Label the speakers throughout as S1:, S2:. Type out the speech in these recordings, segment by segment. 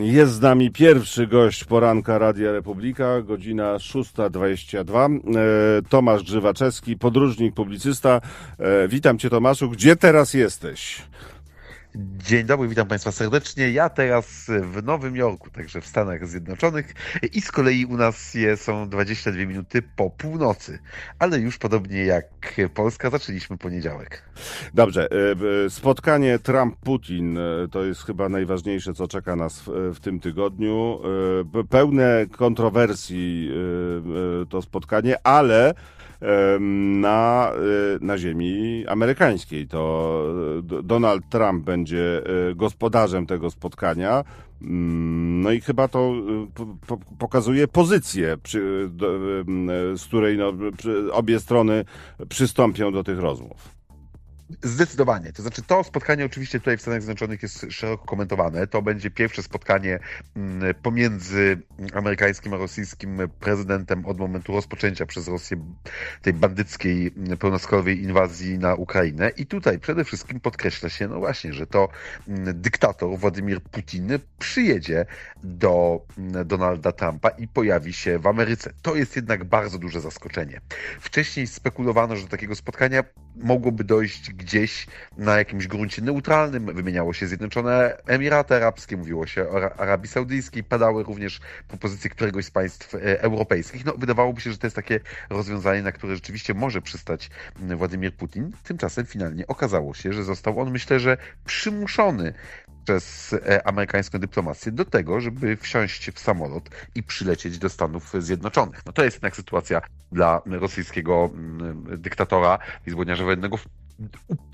S1: Jest z nami pierwszy gość poranka Radia Republika, godzina 6.22. E, Tomasz Grzywaczewski, podróżnik, publicysta. E, Witam Cię Tomaszu. Gdzie teraz jesteś?
S2: Dzień dobry, witam Państwa serdecznie. Ja teraz w Nowym Jorku, także w Stanach Zjednoczonych i z kolei u nas są 22 minuty po północy, ale już podobnie jak Polska zaczęliśmy poniedziałek.
S1: Dobrze, e, spotkanie Trump-Putin e, to jest chyba najważniejsze, co czeka nas w, w tym tygodniu. E, Pełne kontrowersji to spotkanie, ale na, na ziemi amerykańskiej. To Donald Trump będzie gospodarzem tego spotkania. Mm, no i chyba to pokazuje pozycję, z której no, obie strony przystąpią do tych rozmów.
S2: Zdecydowanie. To znaczy, to spotkanie oczywiście tutaj w Stanach Zjednoczonych jest szeroko komentowane. To będzie pierwsze spotkanie mm, pomiędzy amerykańskim a rosyjskim prezydentem od momentu rozpoczęcia przez Rosję tej bandyckiej, mm, pełnoskalowej inwazji na Ukrainę. I tutaj przede wszystkim podkreśla się, no właśnie, że to mm, dyktator Władimir Putin przyjedzie do Donalda Trumpa i pojawi się w Ameryce. To jest jednak bardzo duże zaskoczenie. Wcześniej spekulowano, że do takiego spotkania mogłoby dojść gdzieś na jakimś gruncie neutralnym. Wymieniało się Zjednoczone Emiraty Arabskie, mówiło się o Arabii Saudyjskiej, padały również propozycje któregoś z państw e, europejskich. No, wydawałoby się, że to jest takie rozwiązanie, na które rzeczywiście może przystać Władimir Putin. Tymczasem finalnie okazało się, że został on, myślę, że przymuszony przez e, amerykańską dyplomację do tego, żeby wsiąść w samolot i przylecieć do Stanów Zjednoczonych. No to jest jednak sytuacja dla rosyjskiego dyktatora i zbrodniarza wojennego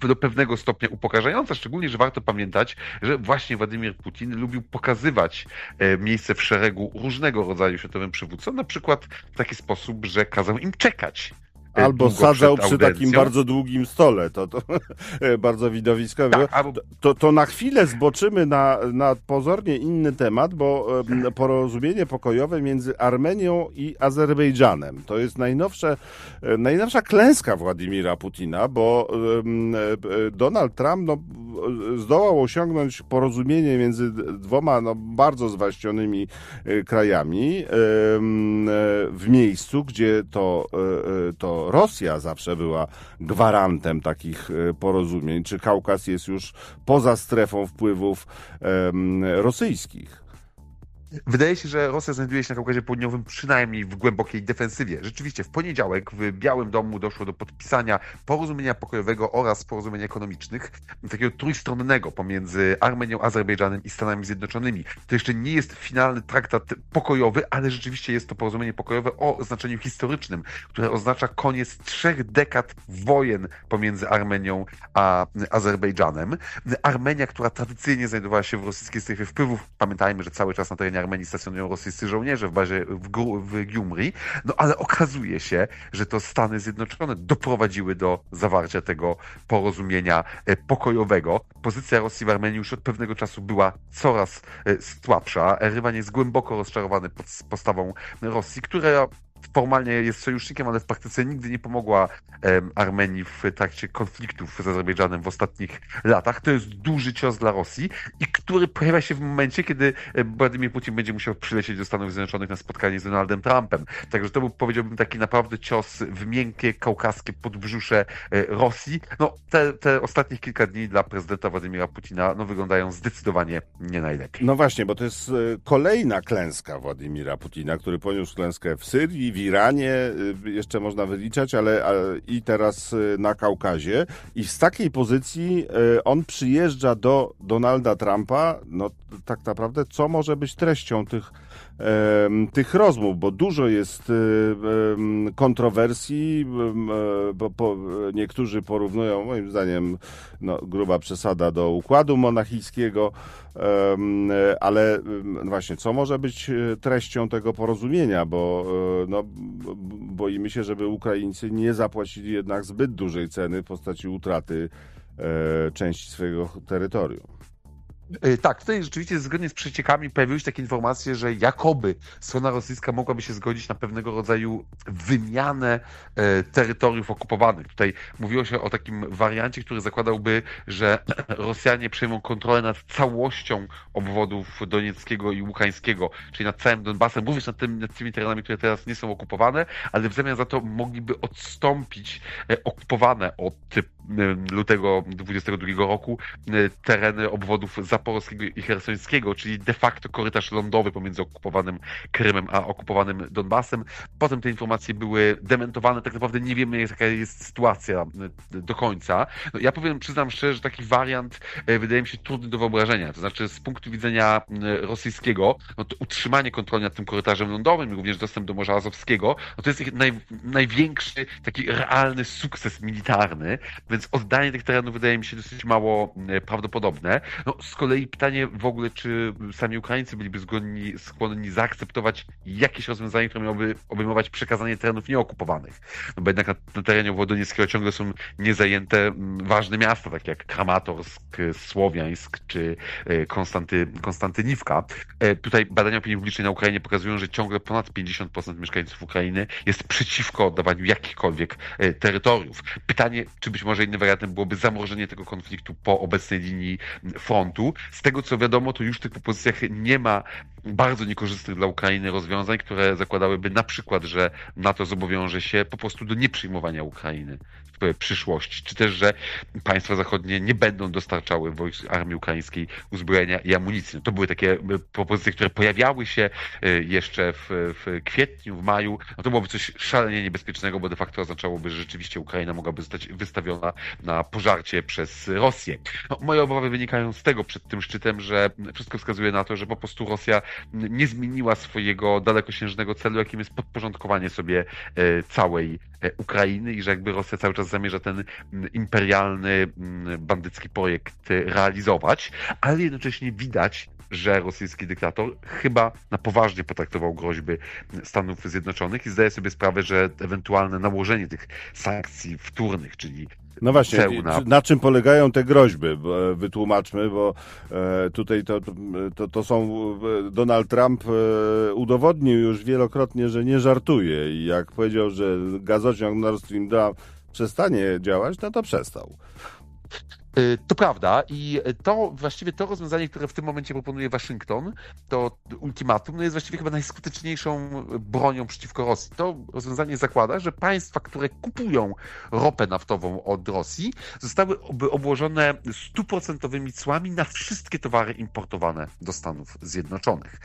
S2: do pewnego stopnia upokarzająca, szczególnie, że warto pamiętać, że właśnie Władimir Putin lubił pokazywać e, miejsce w szeregu różnego rodzaju światowym przywódcom, na przykład w taki sposób, że kazał im czekać
S1: Albo sadzał przy takim bardzo długim stole, to, to bardzo widowiskowe. Tak, albo... to, to na chwilę zboczymy na, na pozornie inny temat, bo porozumienie pokojowe między Armenią i Azerbejdżanem. To jest najnowsze, najnowsza klęska Władimira Putina, bo Donald Trump no, zdołał osiągnąć porozumienie między dwoma no, bardzo zwaśnionymi e, krajami w miejscu, gdzie to, e, e, Rosja zawsze była gwarantem takich e, porozumień, czy Kaukaz jest już poza strefą wpływów rosyjskich.
S2: Wydaje się, że Rosja znajduje się na Kaukazie Południowym przynajmniej w głębokiej defensywie. Rzeczywiście, w poniedziałek w Białym Domu doszło do podpisania porozumienia pokojowego oraz porozumienia ekonomicznych, takiego trójstronnego pomiędzy Armenią, Azerbejdżanem i Stanami Zjednoczonymi. To jeszcze nie jest finalny traktat pokojowy, ale rzeczywiście jest to porozumienie pokojowe o znaczeniu historycznym, które oznacza koniec trzech dekad wojen pomiędzy Armenią a Azerbejdżanem. Armenia, która tradycyjnie znajdowała się w rosyjskiej strefie wpływów, pamiętajmy, że cały czas na terenie Armenii stacjonują rosyjscy żołnierze w bazie w, w Gyumri, no ale okazuje się, że to Stany Zjednoczone doprowadziły do zawarcia tego porozumienia e, pokojowego. Pozycja Rosji w Armenii już od pewnego czasu była coraz e, słabsza. Erywan jest głęboko rozczarowany postawą Rosji, która formalnie jest sojusznikiem, ale w praktyce nigdy nie pomogła Armenii w trakcie konfliktów z Azerbejdżanem w ostatnich latach. To jest duży cios dla Rosji i który pojawia się w momencie, kiedy Władimir Putin będzie musiał przylecieć do Stanów Zjednoczonych na spotkanie z Donaldem Trumpem. Także to był, powiedziałbym, taki naprawdę cios w miękkie, kaukaskie podbrzusze e, Rosji. No, te, te ostatnich kilka dni dla prezydenta Władimira Putina no, wyglądają zdecydowanie nie najlepiej.
S1: No właśnie, bo to jest e, kolejna klęska Władimira Putina, który poniósł klęskę w Syrii, w Iranie, jeszcze można wyliczać, ale i teraz na Kaukazie. I z takiej pozycji on przyjeżdża do Donalda Trumpa, no tak naprawdę, co może być treścią tych, tych rozmów, bo dużo jest kontrowersji, bo niektórzy porównują, moim zdaniem, no, gruba przesada do układu monachijskiego, ale właśnie, co może być treścią tego porozumienia, bo no, boimy się, żeby Ukraińcy nie zapłacili jednak zbyt dużej ceny w postaci utraty e, części swojego terytorium.
S2: E, tak, tutaj rzeczywiście zgodnie z przeciekami pojawiły się takie informacje, że jakoby strona rosyjska mogłaby się zgodzić na pewnego rodzaju wymianę e, terytoriów okupowanych. Tutaj mówiło się o takim wariancie, który zakładałby, że Rosjanie przejmą kontrolę nad całością obwodów Donieckiego i Łukańskiego, czyli nad całym Donbasem, również nad, tym, nad tymi terenami, które teraz nie są okupowane, ale w zamian za to mogliby odstąpić e, okupowane od lutego 22 roku tereny obwodów zaporowskiego i hersońskiego, czyli de facto korytarz lądowy pomiędzy okupowanym Krymem a okupowanym Donbasem. Potem te informacje były dementowane, tak naprawdę nie wiemy jaka jest sytuacja e, do końca. No, ja powiem, przyznam szczerze, że taki wariant wydaje mi się trudny do wyobrażenia. To znaczy z punktu widzenia rosyjskiego, no to utrzymanie kontroli nad tym korytarzem lądowym, również dostęp do Morza Azowskiego, no to jest ich naj, największy taki realny sukces militarny, więc oddanie tych terenów wydaje mi się dosyć mało prawdopodobne. No, z kolei pytanie w ogóle, czy sami Ukraińcy byliby zgodni, skłonni zaakceptować jakieś rozwiązanie, które miałoby obejmować przekazanie terenów nieokupowanych. No bo jednak na, na terenie Włodonieckiego ciągle są niezajęte ważne miasta, takie jak Kramatorsk, Słowiańsk czy e, Konstanty, Konstantyniwka. E, tutaj badania opinii publicznej na Ukrainie pokazują, że ciągle ponad 50% mieszkańców Ukrainy jest przeciwko oddawaniu jakichkolwiek e, terytoriów. Pytanie, czy być może innym wariantem byłoby zamrożenie tego konfliktu po obecnej linii frontu. Z tego co wiadomo, to już w tych propozycjach nie ma bardzo niekorzystnych dla Ukrainy rozwiązań, które zakładałyby na przykład, że NATO zobowiąże się po prostu do nieprzyjmowania Ukrainy przyszłości, czy też, że państwa zachodnie nie będą dostarczały wojsk armii ukraińskiej uzbrojenia i amunicji. No to były takie e, propozycje, które pojawiały się e, jeszcze w, w kwietniu, w maju. No to byłoby coś szalenie niebezpiecznego, bo de facto oznaczałoby, że rzeczywiście Ukraina mogłaby zostać wystawiona na pożarcie przez Rosję. No, moje obawy wynikają z tego przed tym szczytem, że wszystko wskazuje na to, że po prostu Rosja nie zmieniła swojego dalekosiężnego celu, jakim jest podporządkowanie sobie e, całej Ukrainy i że jakby Rosja cały czas zamierza ten imperialny, bandycki projekt realizować, ale jednocześnie widać, że rosyjski dyktator chyba na poważnie potraktował groźby Stanów Zjednoczonych i zdaje sobie sprawę, że ewentualne nałożenie tych sankcji wtórnych, czyli
S1: no właśnie, na... na... czym polegają te groźby? E, wytłumaczmy, bo e, tutaj to, to, to są. E, Donald Trump udowodnił już wielokrotnie, że nie żartuje i jak powiedział, że gazociąg Nord Stream 2 przestanie działać, no to przestał.
S2: Y, to prawda i to właściwie to rozwiązanie, które w tym momencie proponuje Waszyngton, to ultimatum, no jest właściwie chyba najskuteczniejszą bronią przeciwko Rosji. To rozwiązanie zakłada, że państwa, które kupują ropę naftową od Rosji, zostałyby obłożone stuprocentowymi cłami na wszystkie towary importowane do Stanów Zjednoczonych.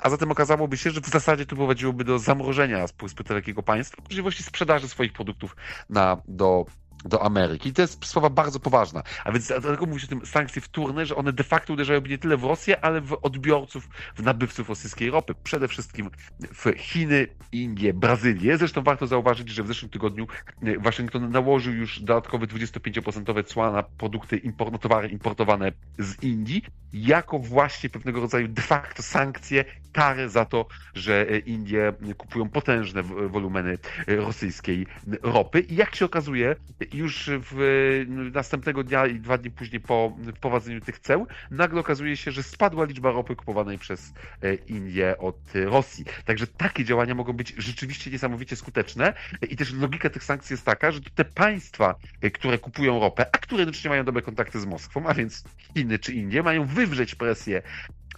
S2: A zatem okazałoby się, że w zasadzie to prowadziłoby do zamrożenia spółspy takiego państwa, możliwości sprzedaży swoich produktów na, do do Ameryki. I to jest sprawa bardzo poważna. A więc dlatego mówi się o tym sankcje wtórne, że one de facto uderzają nie tyle w Rosję, ale w odbiorców, w nabywców rosyjskiej ropy. Przede wszystkim w Chiny, Indie, Brazylię. Zresztą warto zauważyć, że w zeszłym tygodniu e, Waszyngton nałożył już dodatkowe 25% cła na produkty, import, towary importowane z Indii, jako właśnie pewnego rodzaju de facto sankcje, kary za to, że e, Indie kupują potężne wolumeny e, rosyjskiej ropy. I jak się okazuje, już w następnego dnia i dwa dni później po wprowadzeniu tych ceł, nagle okazuje się, że spadła liczba ropy kupowanej przez e, Indię od Rosji. Także takie działania mogą być rzeczywiście niesamowicie skuteczne i też logika tych sankcji jest taka, że te państwa, e, które kupują ropę, a które jednocześnie mają dobre kontakty z Moskwą, a więc Chiny czy Indie, mają wywrzeć presję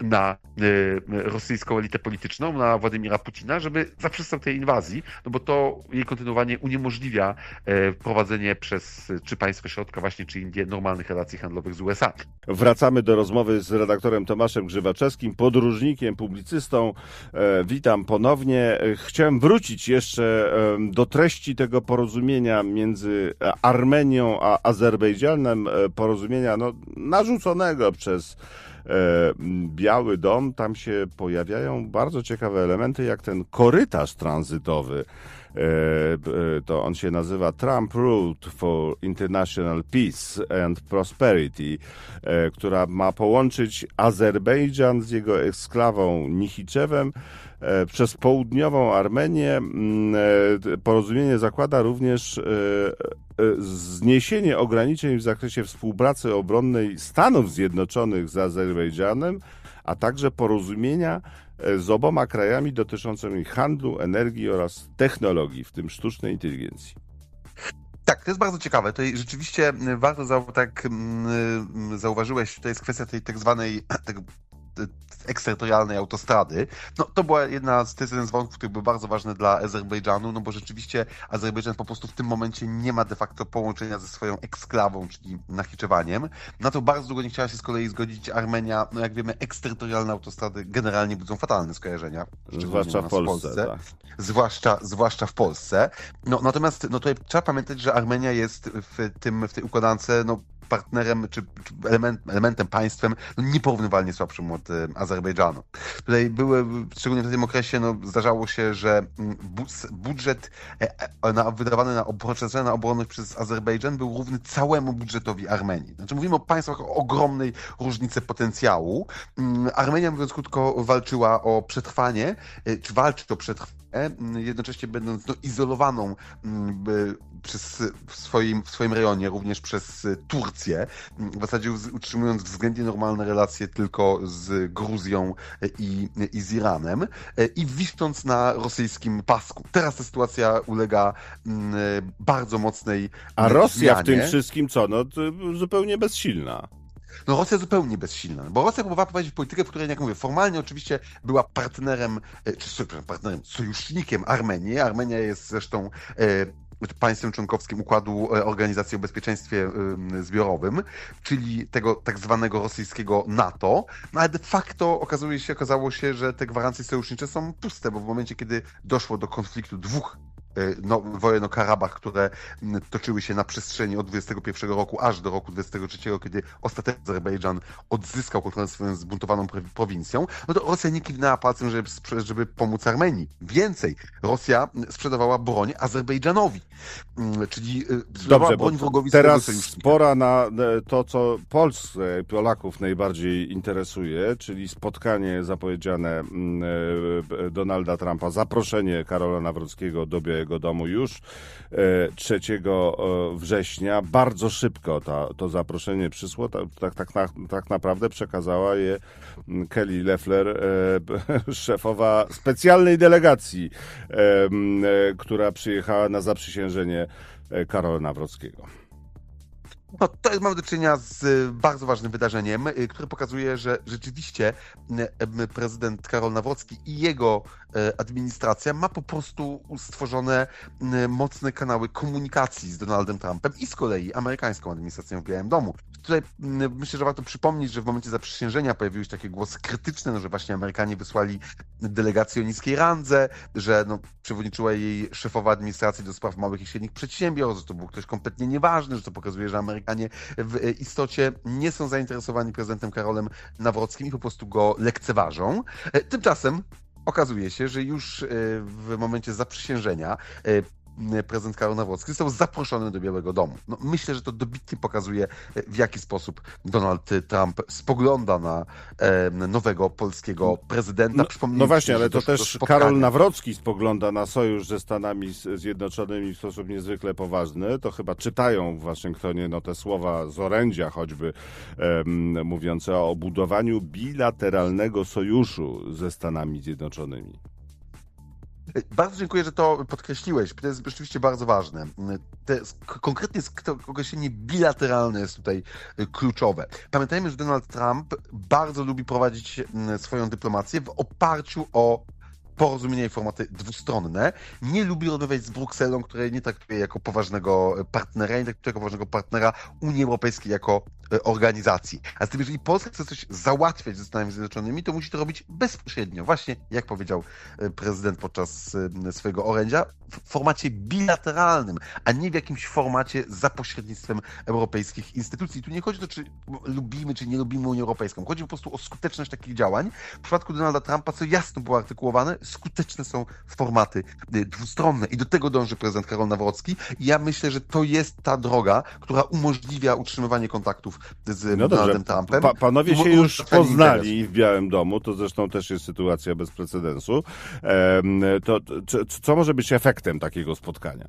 S2: na y, rosyjską elitę polityczną, na Władimira Putina, żeby zaprzestał tej inwazji, no bo to jej kontynuowanie uniemożliwia y, prowadzenie przez czy państwo środka właśnie, czy Indie normalnych relacji handlowych z USA.
S1: Wracamy do rozmowy z redaktorem Tomaszem Grzywaczewskim, podróżnikiem, publicystą. E, witam ponownie. Chciałem wrócić jeszcze do treści tego porozumienia między Armenią a Azerbejdżanem, e, porozumienia no, narzuconego przez E, Biały Dom, tam się pojawiają bardzo ciekawe elementy, jak ten korytarz tranzytowy. To on się nazywa Trump Route for International Peace and Prosperity, która ma połączyć Azerbejdżan z jego eksklawą Nichiczewem przez południową Armenię. Mm, porozumienie zakłada również zniesienie ograniczeń w zakresie współpracy obronnej Stanów Zjednoczonych z Azerbejdżanem, a także porozumienia e, z oboma krajami dotyczącymi handlu, energii oraz technologii, w tym sztucznej inteligencji.
S2: Tak, to jest bardzo ciekawe. To rzeczywiście warto, tak zauważyłeś, to jest kwestia tej tak zwanej tego eksterytorialnej autostrady. No, to była jedna z, to jest jeden z wątków, który był bardzo ważny dla Azerbejdżanu, no bo rzeczywiście Azerbejdżan po prostu w tym momencie nie ma de facto połączenia ze swoją eksklawą, czyli Nachiczewaniem. Na to bardzo długo nie chciała się z kolei zgodzić Armenia. No jak wiemy, eksterytorialne autostrady generalnie budzą fatalne skojarzenia.
S1: Zwłaszcza w Polsce. W Polsce. Tak.
S2: Zwłaszcza, zwłaszcza w Polsce. No, natomiast no, tutaj trzeba pamiętać, że Armenia jest w, tym, w tej układance no, partnerem czy, czy element, elementem, państwem no, nieporównywalnie słabszym od e, Azerbejdżanu. Tutaj były, szczególnie w tym okresie, no, zdarzało się, że mm, budżet e, e, na, wydawany na, na obronę przez Azerbejdżan był równy całemu budżetowi Armenii. Znaczy mówimy o państwach o ogromnej różnicy potencjału. Mm, Armenia, mówiąc krótko, walczyła o przetrwanie, czy walczy o przetrwanie, jednocześnie będąc no, izolowaną przez, w, swoim, w swoim rejonie, również przez Turcję, w zasadzie utrzymując względnie normalne relacje tylko z Gruzją i, i z Iranem i wisząc na rosyjskim pasku. Teraz ta sytuacja ulega bardzo mocnej
S1: A Rosja zmianie. w tym wszystkim co? No zupełnie bezsilna.
S2: No Rosja zupełnie bezsilna, bo Rosja próbowała prowadzić politykę, w której, jak mówię, formalnie oczywiście była partnerem, e, czy partnerem, sojusznikiem Armenii. Armenia jest zresztą e, państwem członkowskim Układu e, Organizacji o Bezpieczeństwie Zbiorowym, czyli tego tak zwanego rosyjskiego NATO, no ale de facto okazuje się, okazało się, że te gwarancje sojusznicze są puste, bo w momencie, kiedy doszło do konfliktu dwóch no, wojen o Karabach, które toczyły się na przestrzeni od 21 roku aż do roku 23, kiedy ostatecznie Azerbejdżan odzyskał kontrolę swoją zbuntowaną prowincją, no to Rosja nie kiwnęła palcem, żeby, żeby pomóc Armenii. Więcej, Rosja sprzedawała broń Azerbejdżanowi, czyli e, sprzedawała Dobrze, broń wrogowi
S1: Teraz pora na e, to, co Polskę, Polaków najbardziej interesuje, czyli spotkanie zapowiedziane Donalda Trumpa, zaproszenie Karola Nawrockiego do Białego swojego domu już 3 e, e, września. Bardzo szybko ta, to zaproszenie przysło. Tak, tak, tak, tak naprawdę przekazała je Kelly Leffler, e, szefowa specjalnej delegacji, która przyjechała na zaprzysiężenie Karola Nawrockiego.
S2: No, to mamy do czynienia z y, bardzo ważnym wydarzeniem, y, które pokazuje, że rzeczywiście y, prezydent Karol Nawrocki i jego administracja ma po prostu stworzone mocne kanały komunikacji z Donaldem Trumpem i z kolei amerykańską administracją w Białym Domu. Tutaj myślę, że warto przypomnieć, że w momencie zaprzysiężenia pojawiły się takie głosy krytyczne, no, że właśnie Amerykanie wysłali delegację o niskiej randze, że no, przewodniczyła jej szefowa administracji do spraw małych i średnich przedsiębiorstw, że to był ktoś kompletnie nieważny, że to pokazuje, że Amerykanie w istocie nie są zainteresowani prezydentem Karolem Nawrockim i po prostu go lekceważą. E, tymczasem okazuje się, że już e, w momencie zaprzysiężenia e, prezydent Karol Nawrocki został zaproszony do Białego Domu. No, myślę, że to dobitnie pokazuje, w jaki sposób Donald Trump spogląda na e, nowego polskiego prezydenta.
S1: No, no właśnie, ale to też Karol Nawrocki spogląda na sojusz ze Stanami Zjednoczonymi w sposób niezwykle poważny. To chyba czytają w Waszyngtonie no, te słowa z orędzia choćby e, mówiące o budowaniu bilateralnego sojuszu ze Stanami Zjednoczonymi.
S2: Bardzo dziękuję, że to podkreśliłeś. To jest rzeczywiście bardzo ważne. Te, konkretnie określenie bilateralne jest tutaj y, kluczowe. Pamiętajmy, że Donald Trump bardzo lubi prowadzić mm, swoją dyplomację w oparciu o porozumienia i formaty dwustronne. Nie lubi rozmawiać z Brukselą, której nie traktuje jako poważnego partnera, nie traktuje jako poważnego partnera Unii Europejskiej jako e, organizacji. A z tym, jeżeli Polska chce coś załatwiać ze Stanami Zjednoczonymi, to musi to robić bezpośrednio, właśnie jak powiedział e, prezydent podczas e, swojego orędzia, w formacie bilateralnym, a nie w jakimś formacie za pośrednictwem europejskich instytucji. Tu nie chodzi o to, czy lubimy, czy nie lubimy Unię Europejską. Chodzi po prostu o skuteczność takich działań. W przypadku Donalda Trumpa, co jasno było artykułowane, skuteczne są formaty dwustronne i do tego dąży prezydent Karol Nawrocki ja myślę, że to jest ta droga, która umożliwia utrzymywanie kontaktów z no Donaldem Trumpem.
S1: Pa, panowie się już poznali w Białym Domu, to zresztą też jest sytuacja bez precedensu. To, to, co może być efektem takiego spotkania?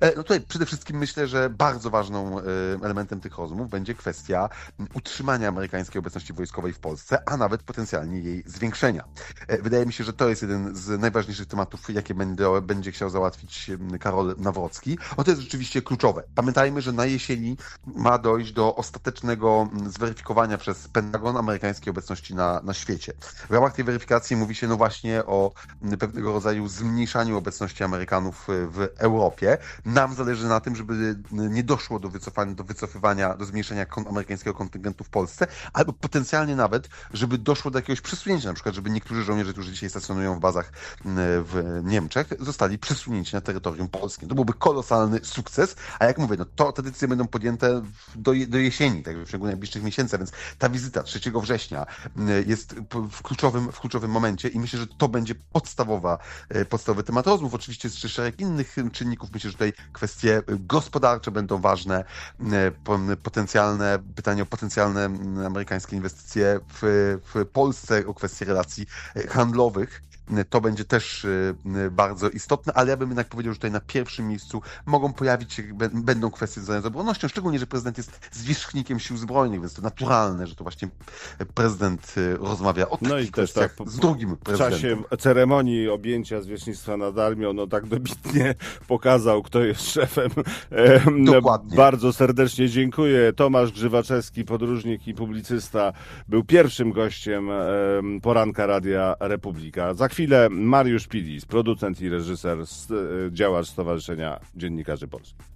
S2: E, no tutaj przede wszystkim myślę, że bardzo ważną e, elementem tych rozmów będzie kwestia utrzymania amerykańskiej obecności wojskowej w Polsce, a nawet potencjalnie jej zwiększenia. E, wydaje mi się, że to jest jeden z najważniejszych tematów, jakie będzie, będzie chciał załatwić Karol Nawrocki. O to jest rzeczywiście kluczowe. Pamiętajmy, że na jesieni ma dojść do ostatecznego zweryfikowania przez Pentagon amerykańskiej obecności na, na świecie. W ramach tej weryfikacji mówi się no właśnie o pewnego rodzaju zmniejszaniu obecności Amerykanów w Europie. Nam zależy na tym, żeby nie doszło do wycofania, do wycofywania, do zmniejszenia amerykańskiego kontyngentu w Polsce, albo potencjalnie nawet, żeby doszło do jakiegoś przesunięcia, na przykład, żeby niektórzy żołnierze, którzy dzisiaj stacjonują w bazach w Niemczech, zostali przesunięci na terytorium polskie. To byłby kolosalny sukces, a jak mówię, no to te decyzje będą podjęte do, do jesieni, tak w ciągu najbliższych miesięcy, więc ta wizyta 3 września jest w kluczowym, w kluczowym momencie i myślę, że to będzie podstawowa, e, podstawowy temat rozmów. Oczywiście jest szereg innych czynników. Myślę, że tutaj kwestie gospodarcze będą ważne, e, potencjalne, pytanie o potencjalne amerykańskie inwestycje w, w Polsce, o kwestie relacji e, handlowych to będzie też y, y, bardzo istotne, ale ja bym jednak powiedział, że tutaj na pierwszym miejscu mogą pojawić się, będą kwestie związane z obronnością, szczególnie, że prezydent jest zwierzchnikiem sił zbrojnych, więc to naturalne, że to właśnie prezydent y, rozmawia o no i kwestiach tak, z drugim prezydentem.
S1: W czasie ceremonii objęcia zwierzchnictwa nad armią, no tak dobitnie pokazał, kto jest szefem. Dokładnie. Bardzo serdecznie dziękuję. Tomasz Grzywaczewski, podróżnik i publicysta, był pierwszym gościem poranka Radia Republika. Za chwilę Mariusz Pilis, producent i reżyser, działacz Stowarzyszenia Dziennikarzy Polskich.